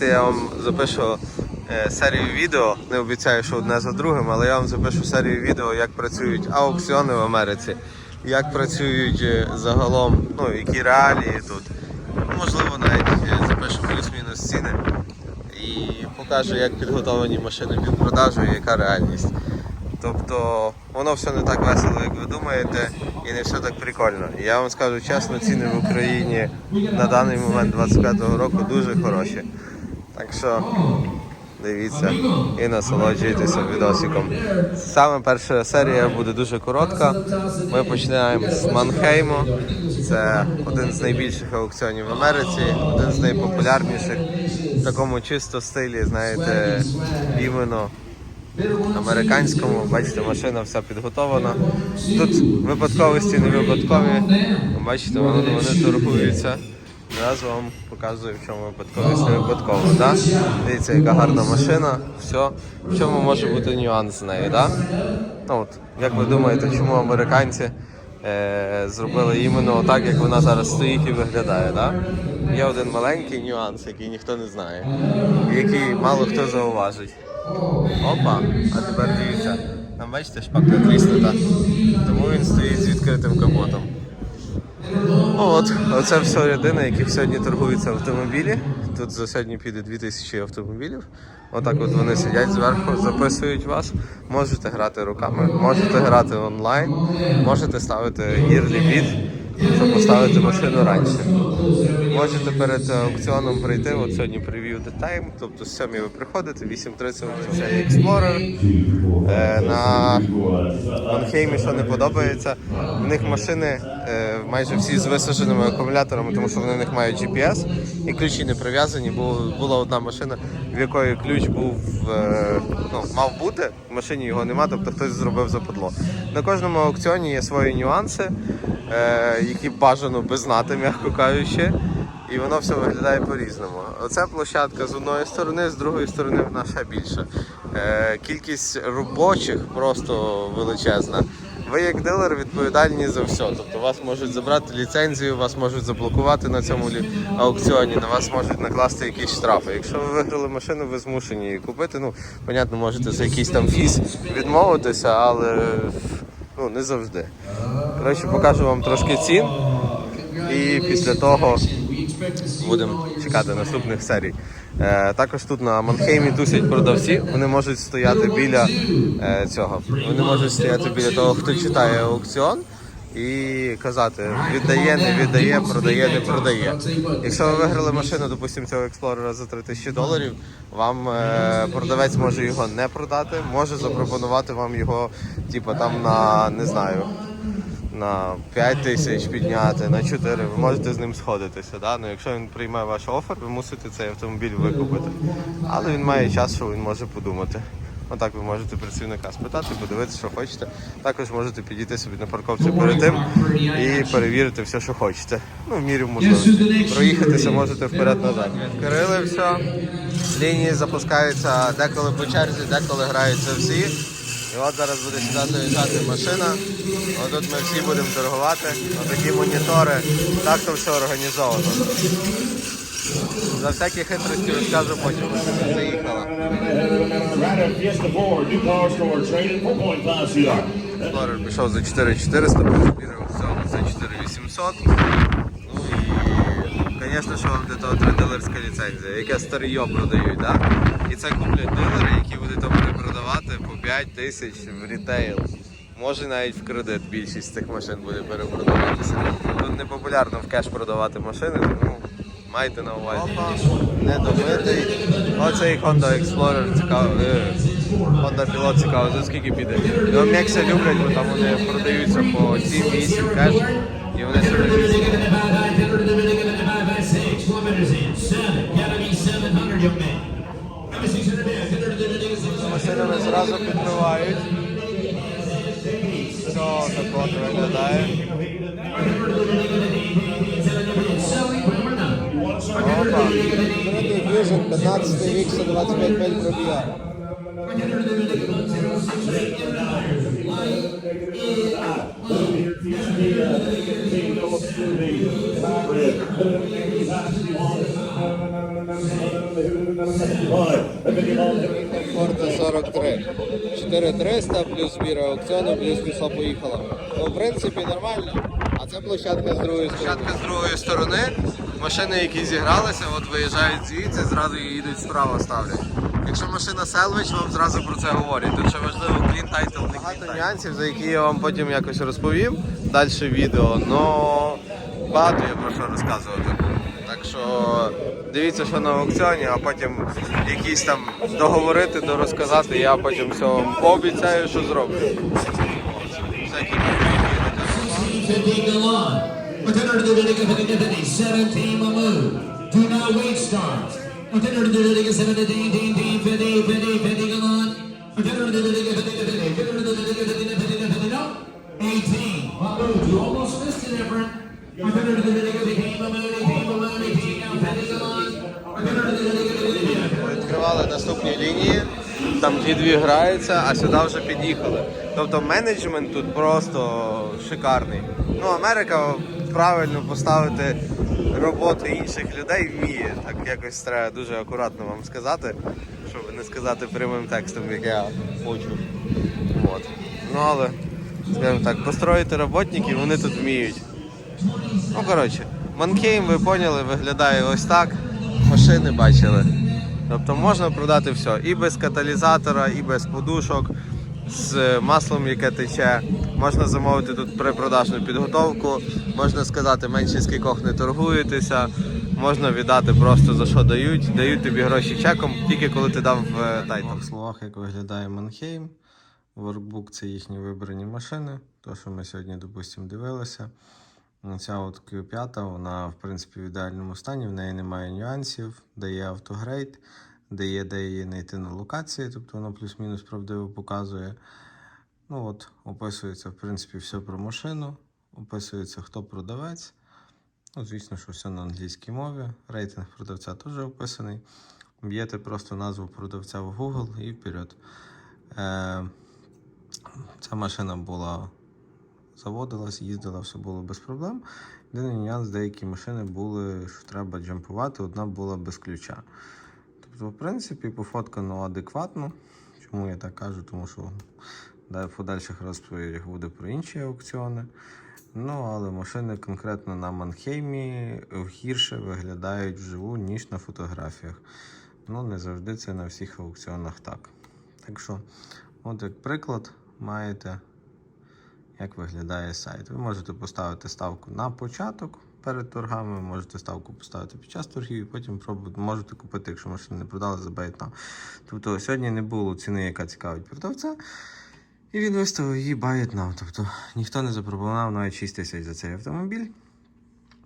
Я вам запишу е, серію відео, не обіцяю, що одне за другим, але я вам запишу серію відео, як працюють аукціони в Америці, як працюють е, загалом, ну, які реалії тут. Можливо, навіть е, запишу плюс-мінус ціни і покажу, як підготовлені машини під продажу і яка реальність. Тобто воно все не так весело, як ви думаєте, і не все так прикольно. Я вам скажу чесно, ціни в Україні на даний момент 25-го року дуже хороші. Так що дивіться і насолоджуйтеся відосиком. Саме перша серія буде дуже коротка. Ми починаємо з Манхейму. Це один з найбільших аукціонів в Америці, один з найпопулярніших в такому чисто стилі, знаєте, іменно американському. Бачите, машина вся підготована. Тут випадковості не випадкові. Бачите, вони, вони торгуються. Зараз вам показую, в чому випадковість не випадково. Да? Дивіться, яка гарна машина. Все. В чому може бути нюанс з нею, да? Ну, от, як ви думаєте, чому американці е, зробили іменно так, як вона зараз стоїть і виглядає? Да? Є один маленький нюанс, який ніхто не знає, який мало хто зауважить. Опа, а тепер дивіться. Там бачите, шпакля тріснута, тому він стоїть з відкритим капотом. От, оце все людина, які сьогодні торгуються автомобілі. Тут за сьогодні піде 2000 автомобілів. Отак от вони сидять зверху, записують вас. Можете грати руками, можете грати онлайн, можете ставити yearly bid, щоб поставити машину раніше. Можете перед аукціоном прийти, от сьогодні прев'ю The Time, тобто з 7 ви приходите, 8.30 включає Explorer. Е, на Манхеймі, що не подобається, в них машини е, майже всі з висадженими акумуляторами, тому що вони в них мають GPS і ключі не прив'язані, бо була одна машина, в якої ключ був е, ну, мав бути, в машині його нема, тобто хтось зробив западло. На кожному аукціоні є свої нюанси, які бажано би знати, м'яко кажучи. І воно все виглядає по-різному. Оця площадка з одної сторони, з другої сторони вона ще більша. Е, кількість робочих просто величезна. Ви як дилер відповідальні за все. Тобто вас можуть забрати ліцензію, вас можуть заблокувати на цьому аукціоні, на вас можуть накласти якісь штрафи. Якщо ви виграли машину, ви змушені її купити. Ну, понятно, можете за якийсь там фіз відмовитися, але ну, не завжди. Коротше, покажу вам трошки цін. І після того будемо чекати наступних серій. Е, також тут на Манхеймі тусять продавці. Вони можуть стояти біля е, цього. Вони можуть стояти біля того, хто читає аукціон. І казати, віддає, не віддає, продає, не продає. Якщо ви виграли машину, допустимо, цього експлорера за 3000 доларів, вам е, продавець може його не продати, може запропонувати вам його, типу, там на не знаю, на 5 тисяч підняти, на 4, ви можете з ним сходитися. Да? Ну, якщо він прийме ваш офер, ви мусите цей автомобіль викупити. Але він має час, що він може подумати. Отак ви можете працівника спитати, подивитися, що хочете. Також можете підійти собі на парковці перед тим і перевірити все, що хочете. Ну, в мірі можливості. Проїхатися можете вперед-назад. Відкрили все, лінії запускаються деколи по черзі, деколи граються всі. І от зараз буде сюди доїжджати машина. От тут ми всі будемо торгувати. Отакі монітори. Так то все організовано. За всякі хитрості розкажу потім. Машина заїхала. Rider Fiesta Ford, new power store, traded 4.5 CR. Експлорер пішов за 4400, перевірив все за 4800. Ну і, звісно, що вам для того треба дилерська ліцензія, яке старийо продають, да? І це куплять дилери, які будуть там перепродавати по 5 тисяч в рітейл. Може навіть в кредит більшість цих машин буде перепродаватися. Тут не популярно в кеш продавати машини, тому майте на увазі. Не домитий. Оцей Honda Explorer цікавий. е, Honda Pilot цікаво, за скільки піде. Його м'якся люблять, бо там вони продаються по 7-8 кеш. І вони собі машинами зразу підбивають. Все так от виглядає. Опа. Третій Fusion 15 рік, 125 пель пробіга. Форда 43. 4300 плюс збір аукціону, плюс пішла поїхала. Ну, в принципі, нормально. А це площадка з другої сторони. Площадка з другої сторони. Машини, які зігралися, от виїжджають звідси, зразу її їдуть справа ставлять. Якщо машина селвич, вам зразу про це говорять. Тут ще важливо title, не Багато нюансів, за які я вам потім якось розповім. Далі відео, но багато є про що розказувати. Що дивіться, що на аукціоні, а потім якісь там договорити, дорозказати, я потім все вам пообіцяю, що зроблю. Відкривали наступні лінії, там ті дві граються, а сюди вже під'їхали. Тобто менеджмент тут просто шикарний. Ну, Америка правильно поставити роботи інших людей вміє. Так якось треба дуже акуратно вам сказати, щоб не сказати прямим текстом, як я хочу. От. Ну але, скажімо так, построїти роботників вони тут вміють. Ну, коротше, Манкейм, ви поняли, виглядає ось так. Машини бачили. Тобто можна продати все. І без каталізатора, і без подушок, з маслом, яке тече. Можна замовити тут препродажну підготовку. Можна сказати, менше скількох не торгуєтеся. Можна віддати просто за що дають. Дають тобі гроші чеком, тільки коли ти дав тайтл. В словах, як виглядає Манхейм. Воркбук це їхні вибрані машини. То, що ми сьогодні, допустимо, дивилися. Ця от Q5, вона в принципі в ідеальному стані, в неї немає нюансів, дає автогрейд, дає де її знайти на локації, тобто воно плюс-мінус правдиво показує. Ну от, описується в принципі все про машину, описується хто продавець. Ну, звісно, що все на англійській мові. Рейтинг продавця теж описаний. Б'єте просто назву продавця в Google і вперед. Е, ця машина була заводилась, їздила, все було без проблем. Єдиний нюанс, деякі машини були, що треба джампувати, одна була без ключа. Тобто, в принципі, пофоткано адекватно. Чому я так кажу? Тому що в подальших розповідях буде про інші аукціони. Ну, але машини конкретно на Манхеймі гірше виглядають вживу, ніж на фотографіях. Ну, не завжди це на всіх аукціонах так. Так що, от як приклад, маєте як виглядає сайт. Ви можете поставити ставку на початок перед торгами, ви можете ставку поставити під час торгів і потім пробувати, можете купити, якщо машину не продали, за Buy It Now. Тобто сьогодні не було ціни, яка цікавить продавця. І він виставив її Buy. Тобто ніхто не запропонував навіть 6 тисяч за цей автомобіль.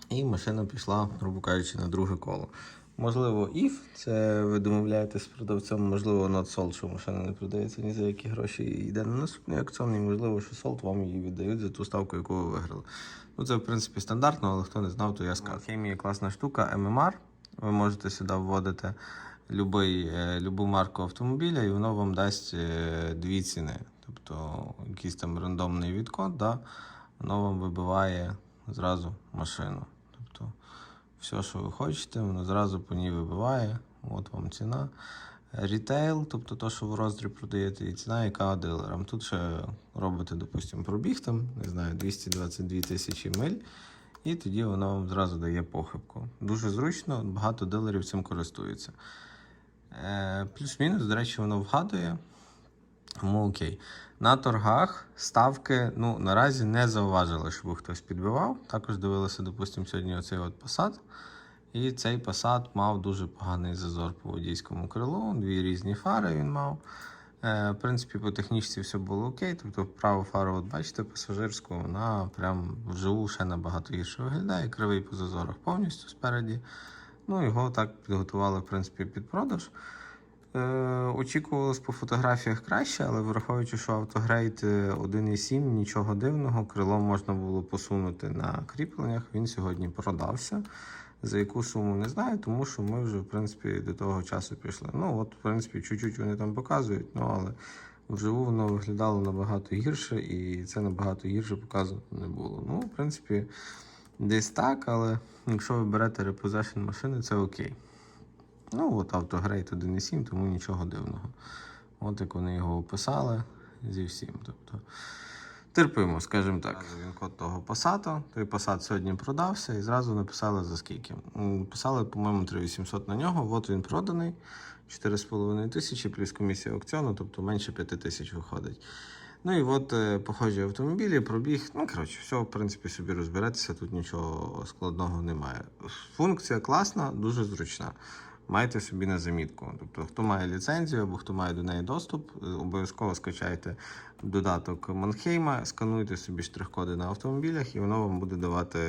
І машина пішла, грубо кажучи, на друге коло. Можливо, if це ви домовляєтесь з продавцем, можливо, not sold, що машина не продається ні за які гроші і йде на наступний аукціон, і можливо, що sold вам її віддають за ту ставку, яку ви виграли. Ну це в принципі стандартно, але хто не знав, то я скажу. Хемія класна штука, MMR. Ви можете сюди вводити любий, е, любу марку автомобіля, і воно вам дасть е, дві ціни. Тобто якийсь там рандомний відкод, да, воно вам вибиває зразу машину. Все, що ви хочете, воно зразу по ній вибиває. От вам ціна. Рітейл, тобто то, що в роздріб продаєте, і ціна, яка дилерам. Тут ще робите, допустимо, пробіг там, не знаю, 222 тисячі миль, і тоді воно вам зразу дає похибку. Дуже зручно, багато дилерів цим користуються. Е, плюс-мінус, до речі, воно вгадує. Тому окей. На торгах ставки ну, наразі не зауважили, щоб хтось підбивав. Також дивилися, допустимо, сьогодні оцей от Passat. І цей Passat мав дуже поганий зазор по водійському крилу, дві різні фари він мав. Е, в принципі, по технічці все було окей. Тобто праву фару, от бачите, пасажирську, вона прям вживу ще набагато гірше виглядає. Кривий по зазорах повністю спереді. Ну, його так підготували, в принципі, під продаж. Е, очікувалось по фотографіях краще, але враховуючи, що автогрейд е, 1.7, нічого дивного, крило можна було посунути на кріпленнях. Він сьогодні продався. За яку суму не знаю, тому що ми вже в принципі до того часу пішли. Ну от, в принципі, чуть-чуть вони там показують, ну але вживу воно виглядало набагато гірше, і це набагато гірше показано не було. Ну, в принципі, десь так, але якщо ви берете репозешн машини, це окей. Ну, от автогрейт 1.7, тому нічого дивного. От як вони його описали зі всім. Тобто, терпимо, скажімо так. Він код того посаду. Той посад сьогодні продався і зразу написали за скільки. Писали, по-моєму, 3800 на нього. От він проданий. 4,5 тисячі плюс комісія аукціону, тобто менше 5 тисяч виходить. Ну і от е, похожі автомобілі, пробіг. Ну, коротше, все, в принципі, собі розберетеся, тут нічого складного немає. Функція класна, дуже зручна. Майте собі на замітку. Тобто, хто має ліцензію або хто має до неї доступ, е, обов'язково скачайте додаток Манхейма, скануйте собі штрих-коди на автомобілях, і воно вам буде давати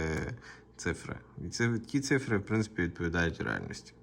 цифри. І ці, ті цифри, в принципі, відповідають реальності.